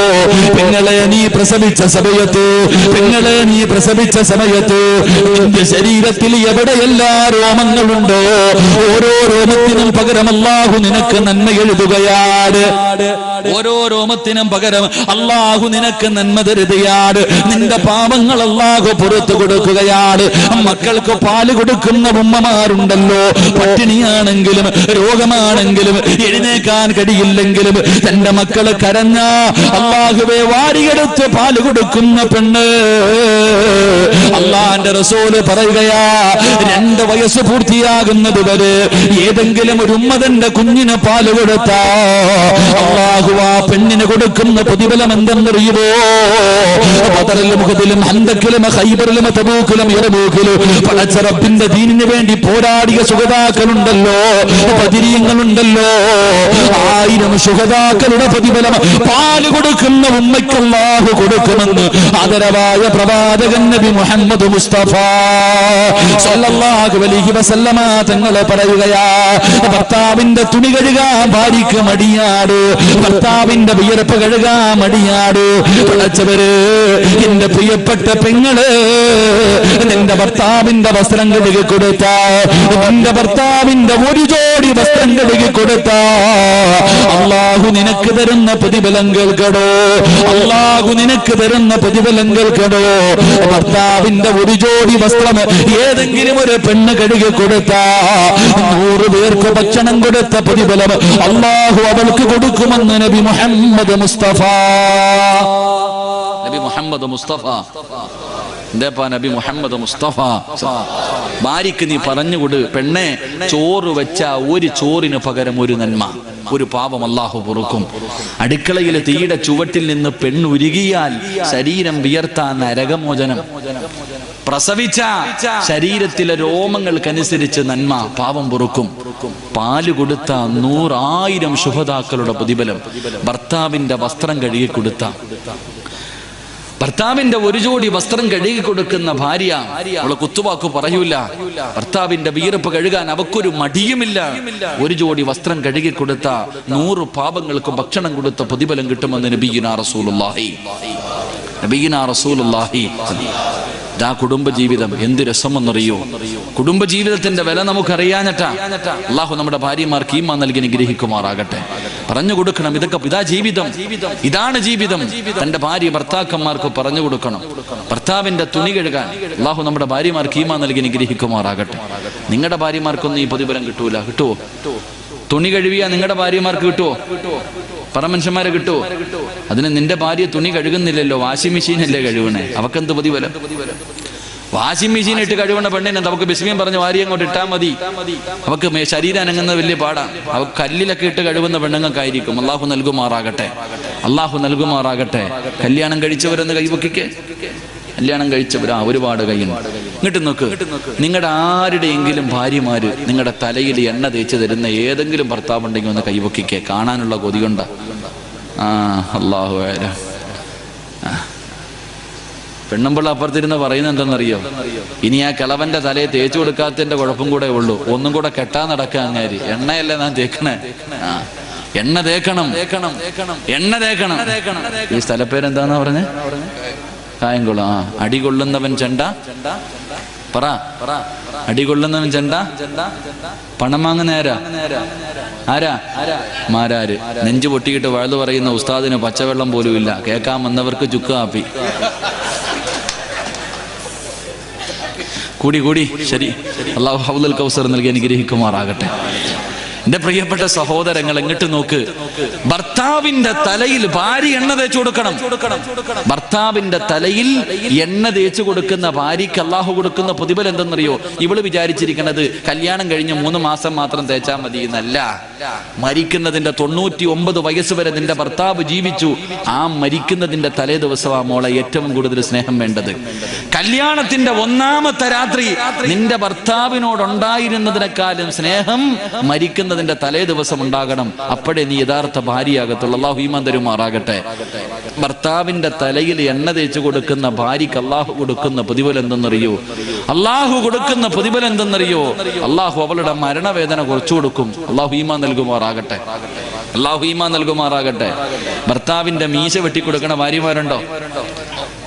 പെങ്ങളെ നീ പ്രസവിച്ച സമയത്ത് പെങ്ങളെ നീ പ്രസവിച്ച സമയത്ത് നിന്റെ ശരീരത്തിൽ എവിടെയെല്ലാ രോമങ്ങളുണ്ടോ? ഓരോ രോമത്തിനും പകരം അള്ളാഹു നിനക്ക് നന്മ എഴുതുകയാണ് ഓരോ രോമത്തിനും പകരം അള്ളാഹു നിനക്ക് നന്മ തരുകയാണ് നിന്റെ പാപങ്ങൾ അള്ളാഹു പുറത്തു കൊടുക്കുകയാണ് മക്കൾക്ക് പാൽ കൊടുക്കുന്ന ഉമ്മമാരുണ്ടല്ലോ. പട്ടിണിയാണെങ്കിലും രോഗമാണെങ്കിലും എഴുന്നേക്കാൻ കഴിയില്ലെങ്കിലും തന്റെ മക്കൾ കരഞ്ഞ അള്ളാഹുവെ വാരിയെടുത്ത് പാൽ കൊടുക്കുന്ന പെണ്ണ്. അള്ളാന്റെ റസൂൽ പറയുകയാ രണ്ട് വയസ്സ് പൂർത്തിയാകുന്നത് വരെ ഏതെങ്കിലും ഒരു ഉമ്മതന്റെ കുഞ്ഞിന് പാൽ കൊടുത്താ അള്ളാഹു ആ പെണ്ണിന് കൊടുക്കുന്ന പ്രതിഫലം എന്തെന്നറിയുമോ ബദറിലും മുഖത്തിലും ഹന്തക്കിലും ഹൈബറിലും തബൂക്കിലും ഇറബൂക്കിലും പടച്ചറപ്പിന്റെ ദീനിന് വേണ്ടി പോരാടിയ സുഗതാക്കളുണ്ടല്ലോ പതിരീയങ്ങളുണ്ടല്ലോ ആയിരം സുഗതാക്കളുടെ പ്രതിഫലം കൊടുക്കുന്ന ഉമ്മയ്ക്ക് അല്ലാഹു കൊടുക്കുമെന്ന് ആദരവായ പ്രവാചകൻ നബി മുഹമ്മദ് മുസ്തഫ സല്ലല്ലാഹു അലൈഹി വസല്ലമ തങ്ങളെ പറയുകയാ ഭർത്താവിന്റെ തുണി കഴുകാൻ ഭാര്യയ്ക്ക് മടിയാട്. ഭർത്താവിന്റെ വിയർപ്പ് കഴുകാൻ മടിയാട്. പിളച്ചവര് എന്റെ പ്രിയപ്പെട്ട പെങ്ങൾ നിന്റെ ഭർത്താവിന്റെ വസ്ത്രം കഴുകി കൊടുത്ത. നിന്റെ ഭർത്താവിന്റെ ഒരു ജോഡി വസ്ത്രം കഴുകി കൊടുത്ത. അള്ളാഹു നിനക്ക് തരുന്ന പ്രതിഫലം കേൾക്കടോ അള്ളാഹു നിനക്ക് തരുന്ന പ്രതിഫലം കേൾക്കണോ ഭർത്താവിന്റെ ഒരു ജോഡി വസ്ത്രം ഏതെങ്കിലും ഒരു പെണ്ണ് കഴുകി കൊടുത്ത നൂറ് പേർക്ക് ഭക്ഷണം കൊടുത്ത പ്രതിഫലം അള്ളാഹു അവൾക്ക് കൊടുക്കുമെന്ന് നബി മുഹമ്മദ് മുസ്തഫ. നബി മുഹമ്മദ് മുസ്തഫ. എന്തേപ്പാ നബി മുഹമ്മദ് മുസ്തഫ. ഭാര്യക്ക് നീ പറഞ്ഞുകൊടു പെണ്ണെ ചോറ് വെച്ച ഒരു ചോറിന് പകരം ഒരു നന്മ. ഒരു പാപം അള്ളാഹു പൊറുക്കും. അടുക്കളയിലെ തീയുടെ ചുവട്ടിൽ നിന്ന് പെണ്ണുരുകിയാൽ ശരീരം വിയർത്താൻ നരകമോചനം പ്രസവിച്ച ശരീരത്തിലെ രോമങ്ങൾക്കനുസരിച്ച് നന്മ പാപം പൊറുക്കും. പാൽ കൊടുത്ത നൂറായിരം ശുഭതാക്കളുടെ പ്രതിഫലം ഭർത്താവിന്റെ വസ്ത്രം കഴുകി കൊടുത്ത. ഭർത്താവിന്റെ ഒരു ജോഡി വസ്ത്രം കഴുകി കൊടുക്കുന്ന ഭാര്യ. അവളെ കുത്തുവാക്കു പറയൂല. ഭർത്താവിന്റെ വീരപ്പ് കഴുകാൻ അവക്കൊരു മടിയുമില്ല. ഒരു ജോഡി വസ്ത്രം കഴുകി കൊടുത്ത നൂറ് പാപങ്ങൾക്ക് ഭക്ഷണം കൊടുത്ത പ്രതിഫലം കിട്ടുമെന്ന് നബീന റസൂലുള്ളാഹി. നബീന റസൂലുള്ളാഹി. ഇതാ കുടുംബജീവിതം. എന്ത് രസമെന്നറിയോ? കുടുംബജീവിതത്തിന്റെ വില നമുക്കറിയാഞ്ഞിട്ടാ. അള്ളാഹു നമ്മുടെ ഭാര്യമാർക്ക് ഈമ നൽകി അനുഗ്രഹിക്കുമാറാകട്ടെ. പറഞ്ഞു കൊടുക്കണം ഇതൊക്കെ ഇതാ ജീവിതം. ഇതാണ് ജീവിതം. തന്റെ ഭാര്യ ഭർത്താക്കന്മാർക്ക് പറഞ്ഞു കൊടുക്കണം. ഭർത്താവിന്റെ തുണി കഴുകാൻ അള്ളാഹു നമ്മുടെ ഭാര്യമാർക്ക് ഈമാ നൽകി അനുഗ്രഹിക്കുമാറാകട്ടെ. നിങ്ങളുടെ ഭാര്യമാർക്കൊന്നും ഈ പ്രതിഫലം കിട്ടൂല. കിട്ടുവോ? തുണി കഴുകിയാ നിങ്ങളുടെ ഭാര്യമാർക്ക് കിട്ടുവോ? പറ മനുഷ്യന്മാരെ കിട്ടുവോ? അതിന് നിന്റെ ഭാര്യ തുണി കഴുകുന്നില്ലല്ലോ വാഷിംഗ് മെഷീനല്ലേ കഴുകണേ? അവക്കെന്ത് പ്രതിഫലം വാഷിംഗ് മെഷീൻ ഇട്ട് കഴുകേണ്ട പെണ്ണിനെ നമുക്ക് ബിസ്മിയം പറഞ്ഞ് വാരി അങ്ങോട്ട് ഇട്ടാൽ മതി. അവക്ക് ശരീരം അനങ്ങുന്നത് വലിയ പാടാണ് അവ കല്ലിലൊക്കെ ഇട്ട് കഴുകുന്ന പെണ്ണുങ്ങൾക്കായിരിക്കും. അള്ളാഹു നൽകുമാറാകട്ടെ. അള്ളാഹു നൽകുമാറാകട്ടെ. കല്യാണം കഴിച്ചവരെന്ന് കൈവക്കിക്കേ. കല്യാണം കഴിച്ചവരാ ഒരുപാട് കൈയുണ്ട് ഇങ്ങോട്ട് നോക്ക്. നിങ്ങളുടെ ആരുടെയെങ്കിലും ഭാര്യമാര് നിങ്ങളുടെ തലയിൽ എണ്ണ തേച്ച് തരുന്ന ഏതെങ്കിലും ഭർത്താവ് ഉണ്ടെങ്കിൽ ഒന്ന് കൈവക്കിക്കേ. കാണാനുള്ള കൊതിയുണ്ട ആ അള്ളാഹു പെണ്ണുമ്പിള്ള അപ്പുറത്തിരുന്ന് പറയുന്നത് എന്തെന്നറിയോ? ഇനി ആ കിളവന്റെ തലയെ തേച്ചു കൊടുക്കാത്തതിന്റെ കുഴപ്പം കൂടെ ഉള്ളൂ. ഒന്നും കൂടെ കെട്ടാൻ നടക്കാൻ അങ്ങാരി. എണ്ണയല്ലേ ഞാൻ തേക്കണേ? എണ്ണ തേക്കണം തേക്കണം. എണ്ണ തേക്കണം. ഈ സ്ഥലപ്പേരെന്താന്നാ പറഞ്ഞേ? കായംകുളം. അടികൊള്ളുന്നവൻ ചെണ്ട. പറ. അടികൊള്ളുന്നവൻ ചെണ്ട. പണം വാങ്ങുന്ന ആരാ? ആരാ മാരാര്. നെഞ്ചു പൊട്ടിയിട്ട് വഴുതു പറയുന്ന ഉസ്താദിന് പച്ചവെള്ളം പോലും ഇല്ല. കേൾക്കാൻ വന്നവർക്ക് ചുക്ക് കാപ്പി. കൂടി കൂടി. ശരി. അള്ളാഹു ഹൗദുൽ കൗസർ നൽകി അനുഗ്രഹിക്കുമാറാകട്ടെ. എന്റെ പ്രിയപ്പെട്ട സഹോദരങ്ങൾ എങ്ങോട്ട് നോക്ക്. ഭർത്താവിന്റെ തലയിൽ ഭാര്യ എണ്ണ തേച്ചു കൊടുക്കണം. ഭർത്താവിന്റെ തലയിൽ എണ്ണ തേച്ചു കൊടുക്കുന്ന ഭാര്യക്ക് അള്ളാഹു കൊടുക്കുന്ന പ്രതിഫലം എന്തെന്നറിയോ? ഇവൾ വിചാരിച്ചിരിക്കുന്നത് കല്യാണം കഴിഞ്ഞ് മൂന്ന് മാസം മാത്രം തേച്ചാൽ മതി എന്നല്ല. മരിക്കുന്നതിന്റെ തൊണ്ണൂറ്റി ഒമ്പത് വയസ്സ് വരെ നിന്റെ ഭർത്താവ് ജീവിച്ചു. ആ മരിക്കുന്നതിന്റെ തലേ ദിവസം ആ മോളെ ഏറ്റവും കൂടുതൽ സ്നേഹം വേണ്ടത്. കല്യാണത്തിന്റെ ഒന്നാമത്തെ രാത്രി നിന്റെ ഭർത്താവിനോടുണ്ടായിരുന്നതിനേക്കാളും സ്നേഹം മരിക്കുന്നതിന്റെ തലേ ദിവസം ഉണ്ടാകണം. അപ്പോഴേ നീ യഥാർത്ഥ ഭാര്യയാകത്തുള്ളൂ. അള്ളാഹു ഈമാൻ തരുമാറാകട്ടെ. ഭർത്താവിന്റെ തലയിൽ എണ്ണ തേച്ച് കൊടുക്കുന്ന ഭാര്യക്ക് അള്ളാഹു കൊടുക്കുന്ന പ്രതിഫലം എന്തെന്നറിയോ? അള്ളാഹു കൊടുക്കുന്ന പ്രതിഫലം എന്തെന്നറിയോ? അള്ളാഹു അവളുടെ മരണവേദന കുറച്ചു കൊടുക്കും. അള്ളാഹു ഈമാൻ നൽകുമാറാകട്ടെ. അള്ളാഹു ഈമാൻ നൽകുമാറാകട്ടെ. ഭർത്താവിന്റെ മീശ വെട്ടിക്കൊടുക്കണ ഭാര്യമാരുണ്ടോ?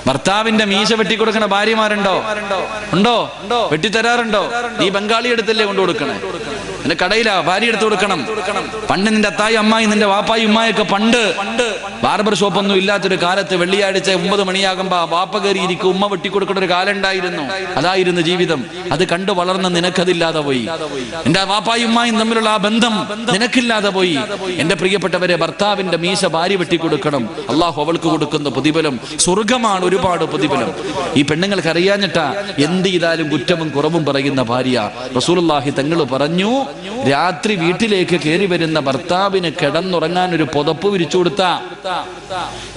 ഭർത്താവിന്റെ മീശ വെട്ടിക്കൊടുക്കണ ഭാര്യമാരുണ്ടോ? ഉണ്ടോ? വെട്ടിത്തരാറുണ്ടോ? ഈ ബംഗാളി എടുത്തല്ലേ കൊണ്ടു കൊടുക്കണേ നിന്റെ കടയിലാ ഭാര്യ എടുത്ത് കൊടുക്കണം. പണ്ട് നിന്റെ അത്തായി അമ്മായി നിന്റെ വാപ്പായി ഉമ്മായൊക്കെ പണ്ട് ബാർബർ ഷോപ്പ് ഒന്നും ഇല്ലാത്തൊരു കാലത്ത് വെള്ളിയാഴ്ച ഒമ്പത് മണിയാകുമ്പോ വാപ്പ കയറി ഇരിക്കും ഉമ്മ വെട്ടിക്കൊടുക്കുന്ന ഒരു കാലം ഉണ്ടായിരുന്നു. അതായിരുന്നു ജീവിതം. അത് കണ്ടു വളർന്ന നിനക്കതില്ലാതെ പോയി. എന്റെ വാപ്പായി ഉമ്മായും തമ്മിലുള്ള ആ ബന്ധം നിനക്കില്ലാതെ പോയി. എന്റെ പ്രിയപ്പെട്ടവരെ ഭർത്താവിന്റെ മീശ ഭാര്യ വെട്ടിക്കൊടുക്കണം. അള്ളാഹു അവൾക്ക് കൊടുക്കുന്ന പ്രതിഫലം സ്വർഗമാണ് ഒരുപാട് പ്രതിഫലം. ഈ പെണ്ണുങ്ങൾക്ക് അറിയാഞ്ഞിട്ടാ എന്ത് ചെയ്താലും കുറ്റവും കുറവും പറയുന്ന ഭാര്യ. റസൂലുള്ളാഹി തങ്ങൾ പറഞ്ഞു രാത്രി വീട്ടിലേക്ക് കയറി വരുന്ന ഭർത്താവിന് കിടന്നുറങ്ങാൻ ഒരു പുതപ്പ് വിരിച്ചു കൊടുത്ത.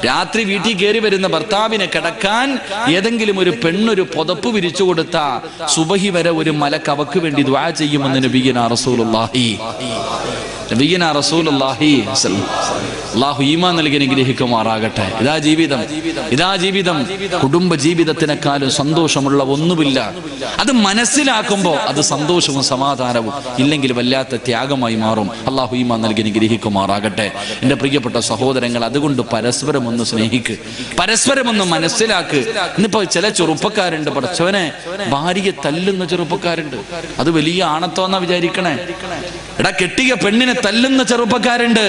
രാത്രി വീട്ടിൽ കയറി വരുന്ന ഭർത്താവിനെ കിടക്കാൻ ഏതെങ്കിലും ഒരു പെണ്ണൊരു പുതപ്പ് വിരിച്ചു കൊടുത്ത സുബഹി വരെ ഒരു മലക്കവക്ക് വേണ്ടി ദ്വാ ചെയ്യുമെന്ന് നബിയന റസൂലുള്ളാഹി. നബിയന റസൂലുള്ളാഹി ഇതാ ജീവിതം. ഇതാ ജീവിതം. കുടുംബ ജീവിതത്തിനെക്കാളും സന്തോഷമുള്ള ഒന്നുമില്ല. അത് മനസ്സിലാക്കുമ്പോൾ അത് സന്തോഷവും സമാധാനവും ഇല്ലെങ്കിൽ വല്ലാത്ത ത്യാഗമായി മാറും. അള്ളാഹു ഈമാൻ നൽകി ഗ്രഹിക്കുമാറാകട്ടെ എന്റെ പ്രിയപ്പെട്ട സഹോദരങ്ങൾ അതുകൊണ്ട് പരസ്പരം ഒന്ന് സ്നേഹിക്ക്. പരസ്പരം ഒന്ന് മനസ്സിലാക്ക്. ഇന്നിപ്പോ ചില ചെറുപ്പക്കാരുണ്ട്. പഠിച്ചവനെ ഭാര്യയെ തല്ലുന്ന ചെറുപ്പക്കാരുണ്ട്. അത് വലിയ ആണത്തോന്നാ വിചാരിക്കണേ. എടാ കെട്ടിയ പെണ്ണിനെ തല്ലുന്ന ചെറുപ്പക്കാരുണ്ട്.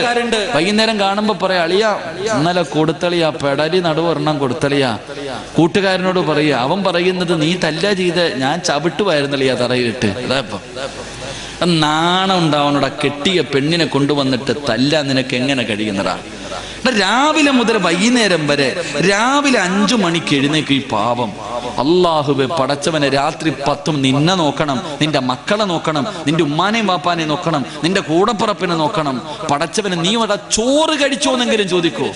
വൈകുന്നേരം കാണുമ്പോ പറയാ അളിയ ഇന്നലെ കൊടുത്തളിയാ പെടലി നടുവൊരെണ്ണം കൊടുത്തളിയാ. കൂട്ടുകാരനോട് പറയുക അവൻ പറയുന്നത് നീ തല്ല ചെയ്ത് ഞാൻ ചവിട്ടുമായിരുന്നളിയാ തറയിട്ട് അതാ നാണം ഉണ്ടാവണോടാ കെട്ടിയ പെണ്ണിനെ കൊണ്ടുവന്നിട്ട് തല്ല നിനക്ക് എങ്ങനെ കഴിയുന്നടാ? രാവിലെ മുതൽ വൈകുന്നേരം വരെ രാവിലെ അഞ്ചു മണിക്ക് എഴുന്നേക്ക് ഈ പാപം അള്ളാഹുബെ പടച്ചവനെ രാത്രി പത്തും നിന്നെ നോക്കണം നിന്റെ മക്കളെ നോക്കണം നിന്റെ ഉമ്മാനെയും വാപ്പാനെ നോക്കണം നിന്റെ കൂടപ്പുറപ്പിനെ നോക്കണം. പടച്ചവനെ നീ അവിടെ ചോറ് കഴിച്ചോന്നെങ്കിലും ചോദിക്കൂ.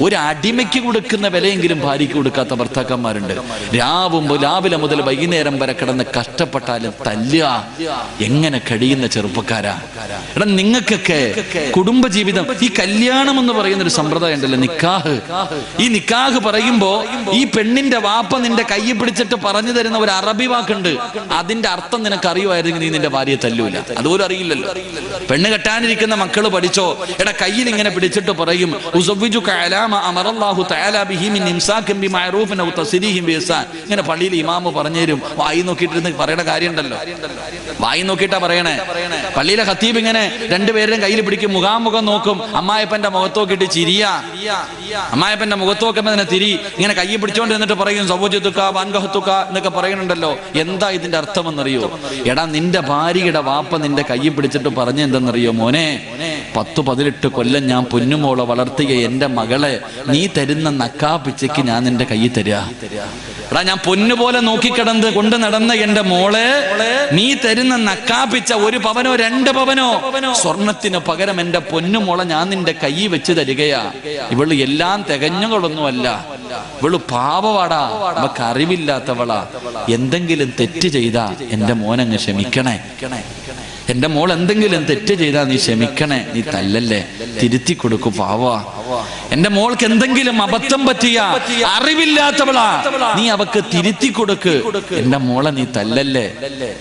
ഒരു അടിമയ്ക്ക് കൊടുക്കുന്ന വിലയെങ്കിലും ഭാര്യയ്ക്ക് കൊടുക്കാത്ത ഭർത്താക്കന്മാരുണ്ട്. രാവും രാവിലെ മുതൽ വൈകുന്നേരം വരെ കിടന്ന് കഷ്ടപ്പെട്ടാലും തല്ലുക. എങ്ങനെ കഴിയുന്ന ചെറുപ്പക്കാരാ? എടാ നിങ്ങൾക്കൊക്കെ കുടുംബജീവിതം ഈ കല്യാണം എന്ന് പറയുന്ന ഒരു സമ്പ്രദായം ഉണ്ടല്ലോ നിക്കാഹ്. ഈ നിക്കാഹ് പറയുമ്പോ ഈ പെണ്ണിന്റെ വാപ്പ നിന്റെ കൈ പിടിച്ചിട്ട് പറഞ്ഞു തരുന്ന ഒരു അറബി വാക്കുണ്ട്. അതിന്റെ അർത്ഥം നിനക്ക് അറിയുമായിരുന്നെങ്കിൽ നീ നിന്റെ ഭാര്യയെ തല്ലൂല. അതുപോലും അറിയില്ലല്ലോ. പെണ്ണ് കെട്ടാനിരിക്കുന്ന മക്കൾ പഠിച്ചോ എടാ കയ്യിൽ ഇങ്ങനെ പിടിച്ചിട്ട് പറയും ഇങ്ങനെ പള്ളിയിൽ ഇമാമ് പറഞ്ഞു തരും. വായി നോക്കിയിട്ടിരുന്ന് പറയേണ്ട കാര്യമുണ്ടല്ലോ. വായി നോക്കിയിട്ടാ പറയണേ. പള്ളിയിലെ ഖത്തീബ് ഇങ്ങനെ രണ്ടുപേരുടെയും കയ്യിൽ പിടിക്കും മുഖാമുഖം നോക്കും അമ്മായപ്പന്റെ മുഖത്ത് നോക്കിയിട്ട് ചിരിയ. അമ്മായപ്പന്റെ മുഖത്ത് തന്നെ തിരി. ഇങ്ങനെ കയ്യെ പിടിച്ചോണ്ട് എന്നിട്ട് പറയും സൗജത്തുക്ക വാൻഗഹത്തുക്ക എന്നൊക്കെ പറയുന്നുണ്ടല്ലോ. എന്താ ഇതിന്റെ അർത്ഥമെന്നറിയോ? എടാ നിന്റെ ഭാര്യയുടെ വാപ്പ നിന്റെ കയ്യിൽ പിടിച്ചിട്ട് പറഞ്ഞു എന്തെന്നറിയോ മോനെ? പത്ത് പതിനെട്ട് കൊല്ലം ഞാൻ പൊന്നുമോളെ വളർത്തിയ എന്റെ മകളെ നീ തരുന്ന നക്കാ പിച്ചയ്ക്ക് ഞാൻ നിന്റെ കയ്യിൽ തരിക എടാ ഞാൻ പൊന്നുപോലെ നോക്കിക്കിടന്ന് കൊണ്ട് നടന്ന എന്റെ മോളെ നീ തരുന്ന നക്കാപ്പിച്ച ഒരു പവനോ രണ്ട് പവനോ? സ്വർണത്തിന് പകരം എന്റെ പൊന്നുമോളെ ഞാൻ നിന്റെ കൈ വെച്ച് തരികയാ. ഇവൾ എല്ലാം തികഞ്ഞുകളൊന്നുമല്ല. ഇവൾ പാവവാടാ. അവക്ക് അറിവില്ലാത്തവളാ. എന്തെങ്കിലും തെറ്റ് ചെയ്താ എന്റെ മോനങ്ങ് ക്ഷമിക്കണേ. എന്റെ മോൾ എന്തെങ്കിലും തെറ്റ് ചെയ്താൽ നീ ക്ഷമിക്കണേ. നീ തല്ലല്ലേ? തിരുത്തി കൊടുക്കൂ. പാവാ എന്റെ മോൾക്ക് എന്തെങ്കിലും അബദ്ധം പറ്റിയ അറിവില്ലാത്തവളാ നീ അവക്ക് തിരുത്തി കൊടുക്ക്. എന്റെ മോളെ നീ തല്ലല്ലേ?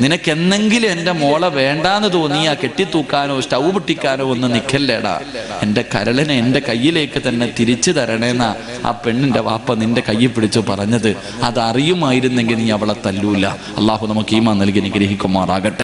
നിനക്ക് എന്തെങ്കിലും എന്റെ മോളെ വേണ്ടാന്ന് തോന്നിയാ കെട്ടിത്തൂക്കാനോ സ്റ്റൗ പൊട്ടിക്കാനോ ഒന്നും നിക്കല്ലേടാ. എന്റെ കരളിനെ എന്റെ കയ്യിലേക്ക് തന്നെ തിരിച്ചു തരണേന്നാ ആ പെണ്ണിന്റെ വാപ്പ നിന്റെ കയ്യിൽ പിടിച്ചു പറഞ്ഞത്. അതറിയുമായിരുന്നെങ്കിൽ നീ അവളെ തല്ലൂല. അള്ളാഹു നമുക്ക് ഈമാ നൽകി അനുഗ്രഹിക്കുമാറാകട്ടെ.